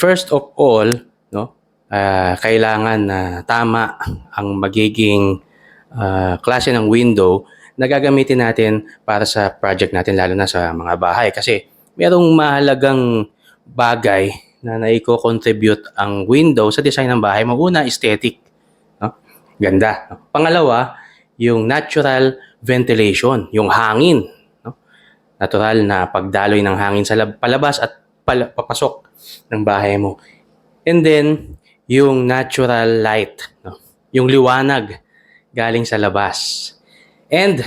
first of all, no, ah, kailangan na tama ang magiging ah, klase ng window na gagamitin natin para sa project natin lalo na sa mga bahay kasi merong mahalagang bagay na naiko-contribute ang window sa design ng bahay mo. Una, aesthetic. No? Ganda. Pangalawa, yung natural ventilation, yung hangin. No? Natural na pagdaloy ng hangin sa lab- palabas at pala- papasok ng bahay mo. And then, yung natural light, no? yung liwanag galing sa labas. And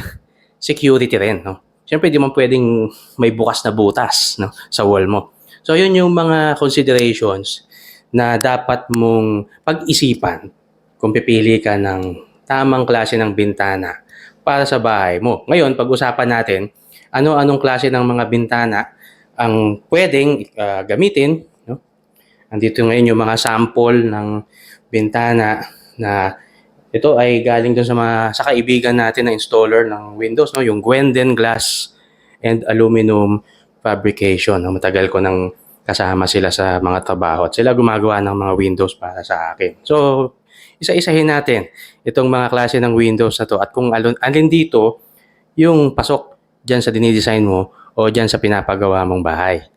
security rin. No? Siyempre, di man pwedeng may bukas na butas no? sa wall mo. So, yun yung mga considerations na dapat mong pag-isipan kung pipili ka ng tamang klase ng bintana para sa bahay mo. Ngayon, pag-usapan natin ano-anong klase ng mga bintana ang pwedeng ah, gamitin. No? Andito ngayon yung mga sample ng bintana na ito ay galing dun sa mga sa kaibigan natin na installer ng Windows, no? yung Gwenden Glass and Aluminum Fabrication. No? Matagal ko nang kasama sila sa mga trabaho at sila gumagawa ng mga Windows para sa akin. So, isa-isahin natin itong mga klase ng Windows na to at kung alin, alin dito yung pasok dyan sa dinidesign mo o dyan sa pinapagawa mong bahay.